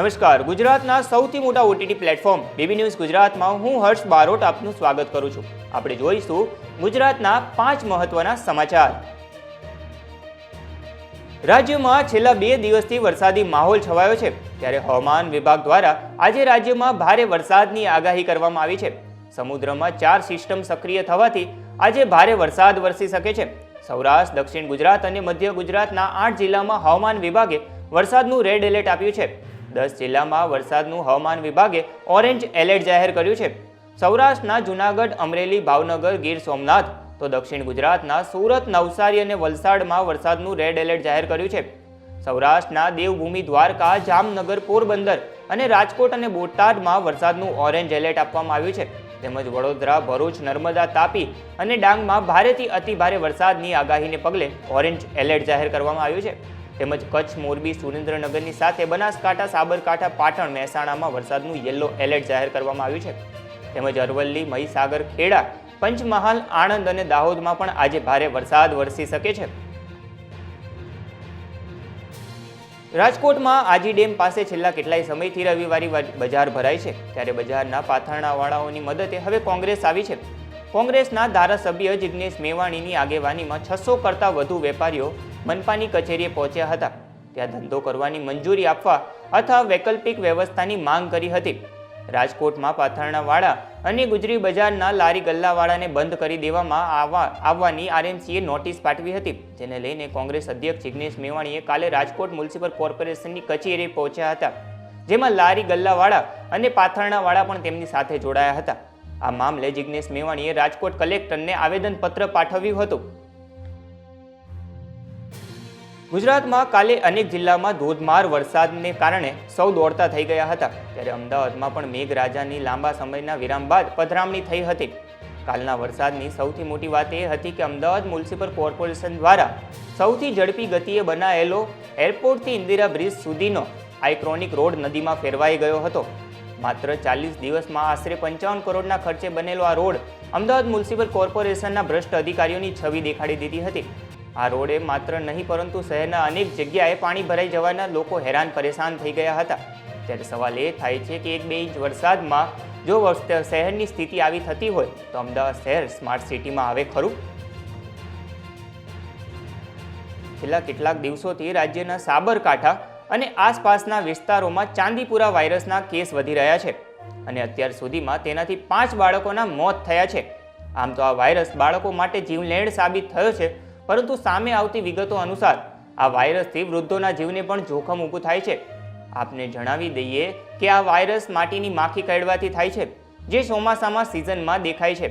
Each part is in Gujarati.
નમસ્કાર. ગુજરાતના સૌથી મોટા ઓટીટી પ્લેટફોર્મ બીબી ન્યૂઝ ગુજરાતમાં હું હર્ષ બારોટ આપનું સ્વાગત કરું છું. આપણે જોઈશું ગુજરાતના પાંચ મહત્વના સમાચાર. રાજ્યમાં છેલ્લા બે દિવસથી વરસાદી માહોલ છવાયો છે. ત્યારે હવામાન વિભાગ દ્વારા આજે રાજ્યમાં ભારે વરસાદની આગાહી કરવામાં આવી છે. સમુદ્રમાં ચાર સિસ્ટમ સક્રિય થવાથી આજે ભારે વરસાદ વરસી શકે છે. સૌરાષ્ટ્ર, દક્ષિણ ગુજરાત અને મધ્ય ગુજરાતના આઠ જિલ્લામાં હવામાન વિભાગે વરસાદનું રેડ એલર્ટ આપ્યું છે. દસ જિલ્લામાં વરસાદનું હવામાન વિભાગે ઓરેન્જ એલર્ટ જાહેર કર્યું છે. સૌરાષ્ટ્રના જૂનાગઢ, અમરેલી, ભાવનગર, ગીર સોમનાથ તો દક્ષિણ ગુજરાતના સુરત, નવસારી અને વલસાડમાં વરસાદનું રેડ એલર્ટ જાહેર કર્યું છે. સૌરાષ્ટ્રના દેવભૂમિ દ્વારકા, જામનગર, પોરબંદર અને રાજકોટ અને બોટાદમાં વરસાદનું ઓરેન્જ એલર્ટ આપવામાં આવ્યું છે. તેમજ વડોદરા, ભરૂચ, નર્મદા તાપી અને ડાંગમાં ભારેથી અતિ ભારે વરસાદની આગાહીને પગલે ઓરેન્જ એલર્ટ જાહેર કરવામાં આવ્યું છે. તેમજ કચ્છ, મોરબી, સુરેન્દ્રનગરની સાથે બનાસકાંઠા, સાબરકાંઠા, પાટણ, મહેસાણામાં વરસાદનું યલો એલર્ટ જાહેર કરવામાં આવ્યું છે. તેમજ અરવલ્લી, મહીસાગર, ખેડા, પંચમહાલ, આણંદ અને દાહોદમાં પણ આજે ભારે વરસાદ વરસી શકે છે. રાજકોટમાં આજી ડેમ પાસે છેલ્લા કેટલાય સમયથી રવિવારી બજાર ભરાય છે. ત્યારે બજારના પાથરણાવાળાઓની મદદે હવે કોંગ્રેસ આવી છે. કોંગ્રેસના ધારાસભ્ય જિગ્નેશ મેવાણીની આગેવાનીમાં છસો કરતાં વધુ વેપારીઓ મનપાની કચેરીએ પહોંચ્યા હતા. ત્યાં ધંધો કરવાની મંજૂરી આપવા અથવા વૈકલ્પિક વ્યવસ્થાની માંગ કરી હતી. રાજકોટમાં પાથરણાવાળા અને ગુજરી બજારના લારી ગલ્લાવાળાને બંધ કરી દેવામાં આવવા, આવવાની આરએમસીએ નોટિસ પાઠવી હતી, જેને લઈને કોંગ્રેસ અધ્યક્ષ જિગ્નેશ મેવાણીએ કાલે રાજકોટ મ્યુનિસિપલ કોર્પોરેશનની કચેરીએ પહોંચ્યા હતા, જેમાં લારી ગલ્લાવાળા અને પાથરણાવાળા પણ તેમની સાથે જોડાયા હતા. આ મામલે જિગ્નેશ મેવાણીએ રાજકોટ કલેક્ટરને આવેદનપત્ર પાઠવ્યું હતું. ગુજરાતમાં કાલે અનેક જિલ્લામાં ધોધમાર વરસાદને કારણે સૌ દોડતા થઈ ગયા હતા. ત્યારે અમદાવાદમાં પણ મેઘરાજાની લાંબા સમયના વિરામ બાદ પધરામણી થઈ હતી. કાલના વરસાદની સૌથી મોટી વાત એ હતી કે અમદાવાદ મ્યુનિસિપલ કોર્પોરેશન દ્વારા સૌથી ઝડપી ગતિએ બનાયેલો એરપોર્ટથી ઇન્દિરા બ્રિજ સુધીનો આઇક્રોનિક રોડ નદીમાં ફેરવાઈ ગયો હતો. માત્ર ચાલીસ દિવસમાં આશરે પંચાવન કરોડના ખર્ચે બનેલો આ રોડ અમદાવાદ મ્યુનિસિપલ કોર્પોરેશનના ભ્રષ્ટ અધિકારીઓની છબી દેખાડી દીધી હતી. આ રોડે માત્ર નહીં, પરંતુ શહેરના અનેક જગ્યાએ પાણી ભરાઈ જવાના લોકો હેરાન પરેશાન થઈ ગયા હતા. ત્યારે સવાલ એ થાય છે કે એક બે ઇંચ વરસાદમાં જો શહેરની સ્થિતિ આવી થતી હોય, તો અમદાવાદ શહેર સ્માર્ટ સિટીમાં આવે ખરું? છેલ્લા કેટલાક દિવસોથી રાજ્યના સાબરકાંઠા અને આસપાસના વિસ્તારોમાં ચાંદીપુરા વાયરસના કેસ વધી રહ્યા છે અને અત્યાર સુધીમાં તેનાથી પાંચ બાળકોના મોત થયા છે. આમ તો આ વાયરસ બાળકો માટે જીવલેણ સાબિત થયો છે પરંતુ સામે આવતી વિગતો અનુસાર આ વાયરસથી વૃદ્ધોના જીવને પણ જોખમ ઊભું થાય છે. આપને જણાવી દઈએ કે આ વાયરસ માટીની માખી કરડવાથી થાય છે, જે ચોમાસામાં સિઝનમાં દેખાય છે.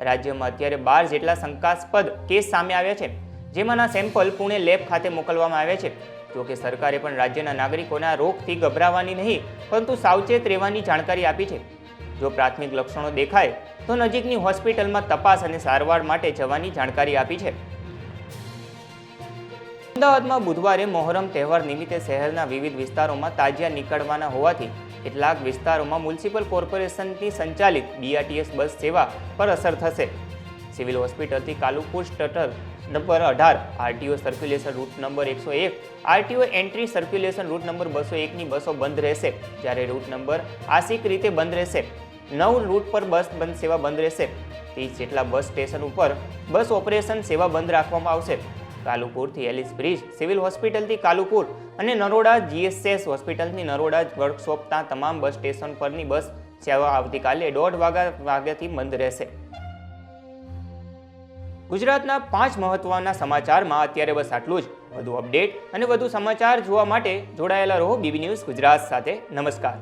રાજ્યમાં અત્યારે બાર જેટલા શંકાસ્પદ કેસ સામે આવ્યા છે, જેમાંના સેમ્પલ પુણે લેબ ખાતે મોકલવામાં આવ્યા છે. જોકે સરકારે પણ રાજ્યના નાગરિકોના રોગથી ગભરાવાની નહીં, પરંતુ સાવચેત રહેવાની જાણકારી આપી છે. જો પ્રાથમિક લક્ષણો દેખાય, તો નજીકની હોસ્પિટલમાં તપાસ અને સારવાર માટે જવાની જાણકારી આપી છે. અમદાવાદમાં બુધવારે મોહરમ તહેવાર નિમિત્તે શહેરના વિવિધ વિસ્તારોમાં તાજિયા નીકળવાના હોવાથી કેટલાક વિસ્તારોમાં મ્યુનિસિપલ કોર્પોરેશનની સંચાલિત બીઆરટીએસ બસ સેવા પર અસર થશે. સિવિલ હોસ્પિટલથી કાલુપુર સ્ટટર નંબર અઢાર આરટીઓ સર્ક્યુલેશન રૂટ નંબર એકસો એક RTO entry circulation route number બસો એકની બસો બંધ રહેશે. જ્યારે રૂટ નંબર આશિક રીતે બંધ રહેશે. નવ રૂટ પર બસ બંધ સેવા બંધ રહેશે. ત્રીસ જેટલા બસ સ્ટેશન ઉપર બસ ઓપરેશન સેવા બંધ રાખવામાં આવશે. કાલુપુરથી એલિસ બ્રિજ, સિવિલ હોસ્પિટલથી કાલુપુર અને નરોડા જીએસએસ હોસ્પિટલથી નરોડા વર્કશોપના તમામ બસ સ્ટેશન પરની બસ સેવા આવતીકાલે દોઢ વાગ્યા વાગ્યાથી બંધ રહેશે. ગુજરાતના પાંચ મહત્વના સમાચારમાં અત્યારે બસ આટલું જ. વધુ અપડેટ અને વધુ સમાચાર જોવા માટે જોડાયેલા રહો બીબી ન્યૂઝ ગુજરાત સાથે. નમસ્કાર.